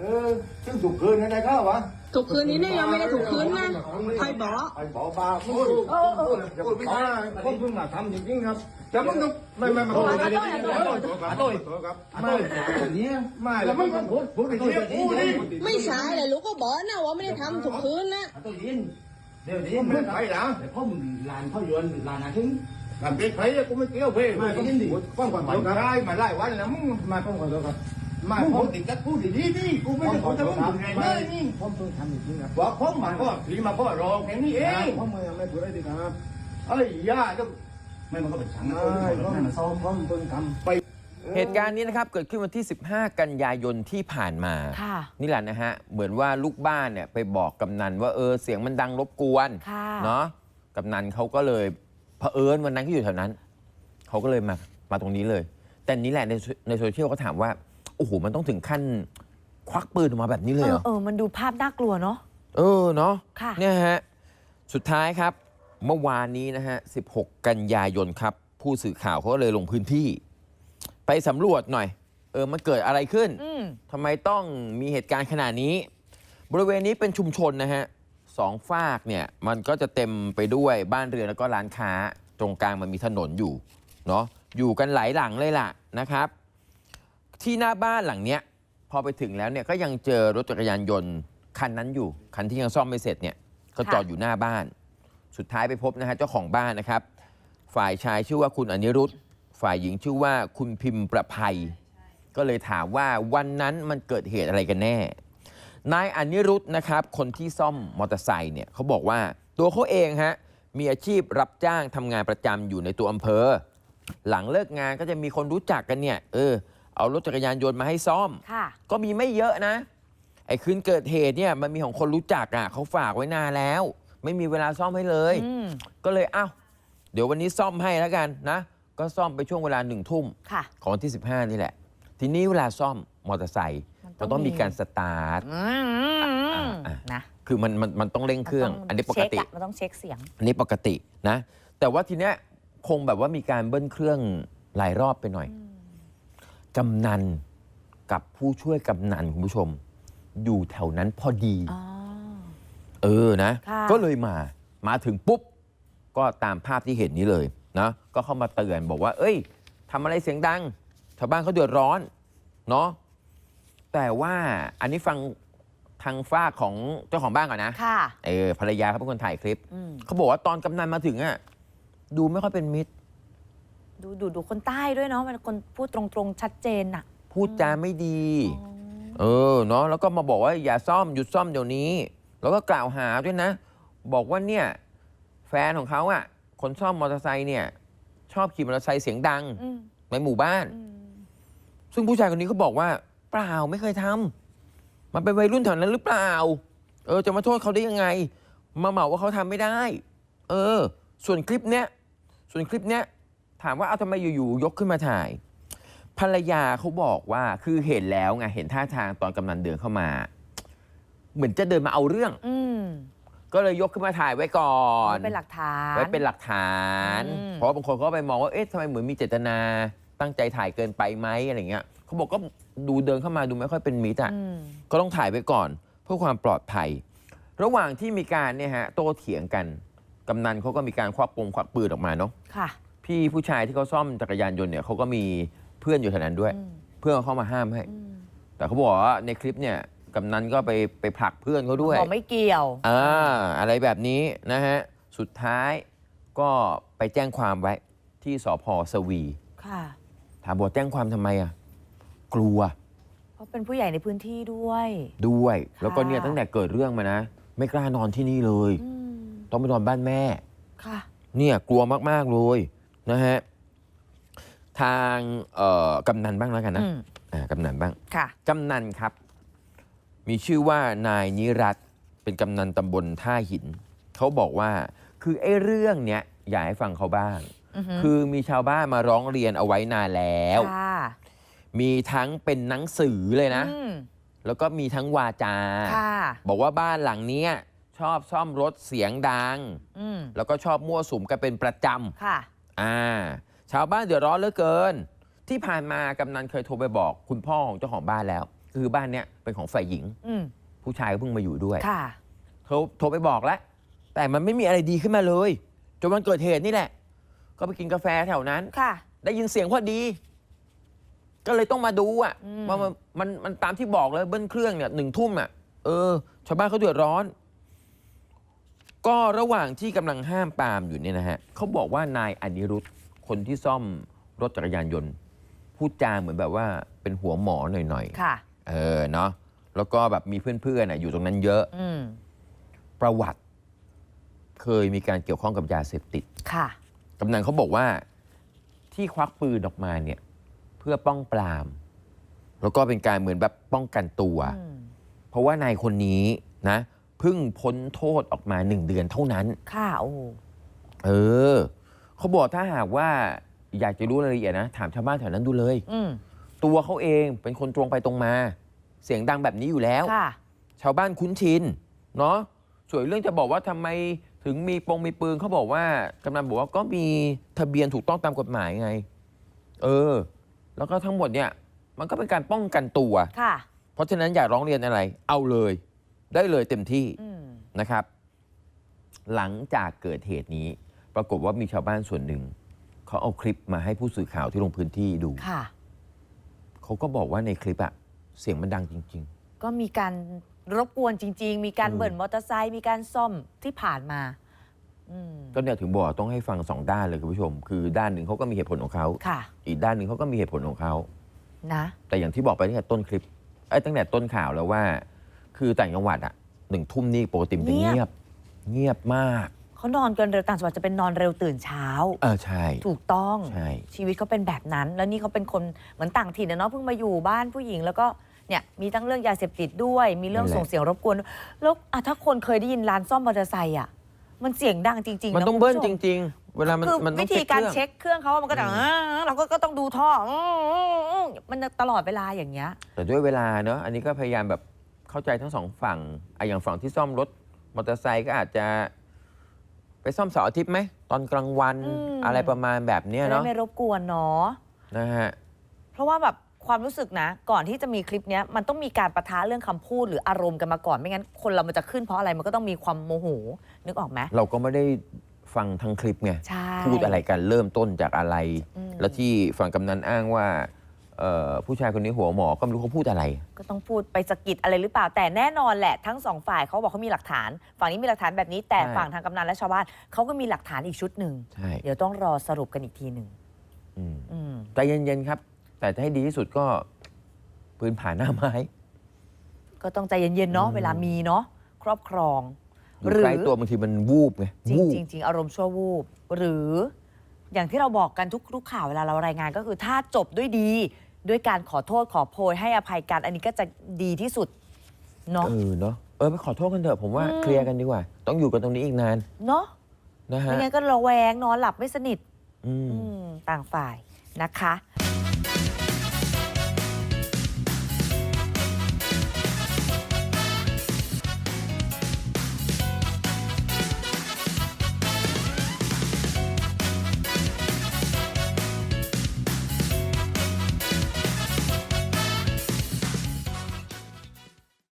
เออซึ่งถูกคืนอะไรก็วะถูกคืนนี้เนี่ยยังไม่ได้ถูกคืนนะใครบอกไอ้บอกบาพูดเออเออพูดไม่ได้ผมเพิ่งมาทำจริงๆครับแต่มึงต้องไม่ไม่ไม่ไม่ไม่ไม่ครับไม่แบบนี้ไม่แล้วมึงพูดพูดไปที่กูนี่ไม่ใช่เลยลูกก็บอกนะว่าไม่ได้ทำถูกคืนนะตัวยินเดี๋ยวนี้มึงมัไม่นไปหรอเดี๋ยวพ่อมึงลานพ่อยวนลานอาทิตย์ทำเป็นไผ่กูไม่เกี่ยวเพ่ไม่ก็ป้องกันตัวได้มาไล่วันแล้วมึงมาป้องกันตัวครับมาผม ติดกัดพูดดีดีกูไม่ได้พูดจะมึงถึงไงเลยนี่ผมเพิ่งทำจริงๆครับบอกผมมาก็ผีมาพ่อรองแค่นี้เองผมมือไม่พูดได้ดีครับเอ้ยย่าต้องไม่มันก็เป็นฉันนะใช่ผมมาซ้อมผมเพิ่งทเหตุการณ์นี้นะครับเกิดขึ้นวันที่ 15 กันยายนที่ผ่านมาค่ะนี่แหละนะฮะ เหมือนว่าลูกบ้านเนี่ยไปบอกกำนันว่าเออเสียงมันดังรบกวนค่ะเนาะกำนันเขาก็เลยเผอิญวันนั้นเขาอยู่แถวนั้น เขาก็เลยมามาตรงนี้เลย แต่นี่แหละในในโซเชียลก็ถามว่า โอ้โหมันต้องถึงขั้นควักปืนออกมาแบบนี้เลยเอเหรออเออ มันดูภาพน่ากลัวเนาะ เออเนาะค่ะ เนี่ยฮะ สุดท้ายครับ เมื่อวานนี้นะฮะ 16 กันยายนครับ ผู้สื่อข่าวเขาก็เลยลงพื้นที่ ไปสำรวจหน่อย เออ มันเกิดอะไรขึ้น อืม ทำไมต้องมีเหตุการณ์ขนาดนี้ บริเวณนี้เป็นชุมชนนะฮะสองฝากเนี่ยมันก็จะเต็มไปด้วยบ้านเรือนแล้วก็ร้านค้า ตรงกลางมันมีถนนอยู่เนาะอยู่กันหลายหลังเลยล่ะนะครับ ที่หน้าบ้านหลังเนี้ยพอไปถึงแล้วเนี่ยก็ยังเจอรถจักรยานยนต์คันนั้นอยู่ คันที่ยังซ่อมไม่เสร็จเนี่ยก็จอดอยู่หน้าบ้าน สุดท้ายไปพบนะฮะเจ้าของบ้านนะครับ ฝ่ายชายชื่อว่าคุณอนิรุตฝ่ายหญิงชื่อว่าคุณพิมพ์ประภัย ก็เลยถามว่าวันนั้นมันเกิดเหตุอะไรกันแน่ นายอนิรุธนะครับ คนที่ซ่อมมอเตอร์ไซค์เนี่ยเขาบอกว่าตัวเขาเองฮะมีอาชีพรับจ้างทำงานประจำอยู่ในตัวอำเภอ หลังเลิกงานก็จะมีคนรู้จักกันเนี่ยเออ เอารถจักรยานยนต์มาให้ซ่อม ค่ะก็มีไม่เยอะนะ ไอ้คืนเกิดเหตุเนี่ยมันมีของคนรู้จักอะเขาฝากไว้นานแล้ว ไม่มีเวลาซ่อมให้เลย อืมก็เลยเอ้าเดี๋ยววันนี้ซ่อมให้แล้วกันนะ ก็ซ่อมไปช่วงเวลาหนึ่งทุ่ม ค่ะ ของวันที่ 15 นี่แหละ ทีนี้เวลาซ่อมมอเตอร์ไซค์มัมันนต้ต้อองงมีมี การสตาร์ท อืมอ่านะคือมันมันมันต้องเร่งเครื่องมัอันนี้ปกติ เช็คอะมันต้องเช็คเสียง อันนี้ปกตินะ แต่ว่าทีเนี้ยคงแบบว่ามีการเบิ้ลเครื่องหลายรอบไปหน่อย กำนันกับผู้ช่วยกำนันคุณผู้ชม อยู่แถวนั้นพอดี อ๋อ เออนะ ค่ะ ก็เลยมามาถึงปุ๊บ ก็ตามภาพที่เห็นนี้เลยนะก็เข้ามาเตือนบอกว่า เอ้ยทำอะไรเสียงดังชาวบ้านเขาเดือดร้อนเนาะแต่ว่าอันนี้ฟังทางฝ้ากของเจ้าของบ้านก่อนนะค่ะ เออภรรยาเขาเป็นคนถ่ายคลิป อืมเขาบอกว่าตอนกำนันมาถึงอะดูไม่ค่อยเป็นมิตร ดูดูดูคนใต้ด้วยเนาะเป็นคนพูดตรงๆชัดเจนน่ะพูดจาไม่ดีอ๋อเออเนาะแล้วก็มาบอกว่าอย่าซ่อมหยุดซ่อมเดี๋ยวนี้ แล้วก็กล่าวหาด้วยนะ บอกว่าเนี่ยแฟนของเขาอะคนซ่อมมอเตอร์ไซค์เนี่ย ชอบขี่มอเตอร์ไซค์เสียงดัง อืมในหมู่บ้าน อืมซึ่งผู้ชายคนนี้เขาบอกว่า เปล่าไม่เคยทำมันเป็นวัยรุ่นแถวนั้นหรือเปล่า เออ จะมาโทษเขาได้ยังไง มาเหมาว่าเขาทำไม่ได้ เออ ส่วนคลิปเนี้ยส่วนคลิปเนี้ย ถามว่าเอาทำไมอยู่ๆยกขึ้นมาถ่าย ภรรยาเขาบอกว่าคือเห็นแล้วไงเห็นท่าทางตอนกำนันเดินเข้ามา เหมือนจะเดินมาเอาเรื่อง อืมก็เลยยกขึ้นมาถ่ายไว้ก่อนไว้เป็นหลักฐาน ไว้เป็นหลักฐาน อืม เพราะว่าบางคนก็ไปมองว่าเอ๊ะทำไมเหมือนมีเจตนา ตั้งใจถ่ายเกินไปไหมอะไรเงี้ยเขาบอกก็ดูเดินเข้ามาดูไม่ค่อยเป็นมิตรอะ อืมก็ต้องถ่ายไว้ก่อนเพื่อความปลอดภัย ระหว่างที่มีการเนี่ยฮะโต้เถียงกัน กำนันเขาก็มีการควักปงควักปืนออกมาเนาะค่ะ พี่ผู้ชายที่เขาซ่อมจักรยานยนต์เนี่ยเขาก็มีเพื่อนอยู่แถวนั้นด้วย อืม เพื่อนเขาเข้ามาห้ามให้ อืมแต่เขาบอกว่าในคลิปเนี่ยกำนันก็ไปไปผลักเพื่อนเขาด้วยบอกไม่เกี่ยว อ่าอะไรแบบนี้นะฮะสุดท้ายก็ไปแจ้งความไว้ที่สพสวี ค่ะ ถามบอกแจ้งความทำไมอะกลัวเพราะเป็นผู้ใหญ่ในพื้นที่ด้วย ด้วย แล้วก็ค่ะเนี่ยตั้งแต่เกิดเรื่องมานะ ไม่กล้านอนที่นี่เลย อืมต้องไปนอนบ้านแม่ ค่ะ เนี่ยกลัวมาก ๆ เลย นะฮะทางเอ่อกำนันบ้างแล้วกันนะอืมอ่ากำนันบ้างค่ะกำนันครับ มีชื่อว่านายนิรัตน์เป็นกำนันตำบลท่าหิน เขาบอกว่าคือไอ้เรื่องเนี้ยอยากให้ฟังเขาบ้างอือหือคือมีชาวบ้านมาร้องเรียนเอาไว้นานแล้วค่ะมีทั้งเป็นหนังสือเลยนะอืมแล้วก็มีทั้งวาจาค่ะบอกว่าบ้านหลังเนี้ยชอบซ่อมรถเสียงดังอืมแล้วก็ชอบมั่วสุมกันเป็นประจำค่ะ อ่า ชาวบ้านเดือดร้อนเหลือเกิน ที่ผ่านมากำนันเคยโทรไปบอกคุณพ่อของเจ้าของบ้านแล้ว คือบ้านเนี้ยเป็นของฝ่ายหญิง อืมผู้ชายก็เพิ่งมาอยู่ด้วย ค่ะ โทรโทรไปบอกแล้ว แต่มันไม่มีอะไรดีขึ้นมาเลย จนวันเกิดเหตุนี่แหละ ก็ไปกินกาแฟแถวนั้น ค่ะ ได้ยินเสียงพอดี ก็เลยต้องมาดูอะอืม ว่ามันมันมันตามที่บอกเลยเบิ้ลเครื่องเนี่ยหนึ่งทุ่มอะเออชาวบ้านเขาเดือดร้อน ก็ระหว่างที่กำลังห้ามปรามอยู่เนี่ยนะฮะเขาบอกว่านายอนิรุตคนที่ซ่อมรถจักรยานยนต์พูดจาเหมือนแบบว่าเป็นหัวหมอหน่อยค่ะ ๆ เออเนาะแล้วก็แบบมีเพื่อนๆน่ะอยู่ตรงนั้นเยอะอืม ประวัติ เคยมีการเกี่ยวข้องกับยาเสพติด ค่ะ กำนันเขาบอกว่าที่ควักปืนออกมาเนี่ย เพื่อป้องปราม แล้วก็เป็นการเหมือนแบบป้องกันตัว อืม เพราะว่านายคนนี้นะเพิ่งพ้นโทษออกมาหนึ่งเดือนเท่านั้น ค่ะ โอ้เออ เขาบอกถ้าหากว่าอยากจะรู้รายละเอียดนะ ถามชาวบ้านแถวนั้นดูเลย อืมตัวเขาเองเป็นคนตรงไปตรงมา เสียงดังแบบนี้อยู่แล้ว ค่ะ ชาวบ้านคุ้นชินเนาะส่วนเรื่องจะบอกว่าทำไมถึงมีปงมีปืนเขาบอกว่ากำนันบอกว่าก็มีทะเบียนถูกต้องตามกฎหมายไง เออ แล้วก็ทั้งหมดเนี่ย มันก็เป็นการป้องกันตัว ค่ะ เพราะฉะนั้นอยากร้องเรียนอะไร เอาเลย ได้เลยเต็มที่อืมนะครับ หลังจากเกิดเหตุนี้ ปรากฏว่ามีชาวบ้านส่วนหนึ่ง เขาเอาคลิปมาให้ผู้สื่อข่าวที่ลงพื้นที่ดูค่ะ เขาก็บอกว่าในคลิปอะเสียงมันดังจริงๆก็มีการรบกวนจริง ๆ มีการอืมเบิ่นมอเตอร์ไซค์มีการซ่อมที่ผ่านมาอืมก็เนี่ยถึงบอกต้องให้ฟังสองด้านเลยคุณผู้ชม คือด้านหนึ่งเขาก็มีเหตุผลของเขา ค่ะ อีกด้านหนึ่งเขาก็มีเหตุผลของเขา นะ แต่อย่างที่บอกไปตั้งแต่ต้นคลิปไอ้ยตั้งแต่ต้นข่าวแล้วว่า คือต่างจังหวัดอะหนึ่งทุ่มนี่ปกติมันจะเงีเงียยบบเงียบมากเขานอนกันเร็วต่างจังหวัดจะเป็นนอนเร็วตื่นเช้า เออใช่ ถูกต้องใช่ ชีวิตเขาเป็นแบบนั้น แล้วนี่เขาเป็นคนเหมือนต่างถิ่นนะเนาะเพิ่งมาอยู่บ้านผู้หญิงแล้วก็เนี่ยมีทั้งเรื่องยาเสพติดด้วย มีเรื่องส่งเสียงรบกวนแล้วอะถ้าคนเคยได้ยินร้านซ่อมมอเตอร์ไซค์อะมันเสียงดังจริงๆมันนะต้องเบิ้ลคุณจผู้ชม ริง ๆ เวลามันคือมันต้อวิงธีการเช็เช็คคเครื่องเขามันก็จะอ่าเราก็ก็ต้องดูท่ออืมอืมอืมมันตลอดเวลาอย่างเงี้ยเครื่องแต่ด้วยเวลาเนอะอันนี้ก็พยายามแบบ เข้าใจทั้งสองฝั่งไอ้อย่างฝั่งที่ซ่อมรถมอเตอร์ไซค์ก็อาจจะไปซ่อมเสาร์อาทิตย์ไหมตอนกลางวันอืม อะไรประมาณแบบเนี้ยจะได้เนาะไม่รบกวนเนาะ นะฮะ เพราะว่าแบบความรู้สึกนะ ก่อนที่จะมีคลิปเนี้ยมันต้องมีการประทะเรื่องคำพูดหรืออารมณ์กันมาก่อน ไม่งั้นคนเรามันจะขึ้นเพราะอะไรมันก็ต้องมีความโมโห นึกออกไหมเราก็ไม่ได้ฟังทั้งคลิปไง ใช่พูดอะไรกันเริ่มต้นจากอะไรอืมแล้วที่ฝั่งกำนันอ้างว่า เอ่อผู้ชายคนนี้หัวหมอก็ไม่รู้เขาพูดอะไร ก็ต้องพูดไปสะกิดอะไรหรือเปล่าแต่แน่นอนแหละทั้งสองฝ่ายเขาบอกเขามีหลักฐาน ฝั่งนี้มีหลักฐานแบบนี้ แต่ใช่ ฝั่งทางกำนันและชาวบ้านเขาก็มีหลักฐานอีกชุดหนึ่งใช่เดี๋ยวต้องรอสรุปกันอีกทีหนึ่งอืมอืมใจเย็นๆครับ แต่จะให้ดีที่สุดก็ปืนผ่านหน้าไม้ ก็ต้องใจเย็นๆเนาะอืม เวลามีเนาะครอบครอง อยู่หรือ ใกล้ตัวบางทีมันวูบไงจริงวูบ จริงจริงอารมณ์ชั่ววูบ หรืออย่างที่เราบอกกันทุกทุกข่าวเวลาเรารายงานก็คือถ้าจบด้วยดี ด้วยการขอโทษขอโพยให้อภัยกัน อันนี้ก็จะดีที่สุดเนาะเออเนาะเออไปขอโทษกันเถอะผมว่าอืมเคลียร์กันดีกว่า ต้องอยู่กันตรงนี้อีกนานเนาะนะฮะไม่งั้นก็ระแวงนอนหลับไม่สนิทอืม อืมต่างฝ่ายนะคะ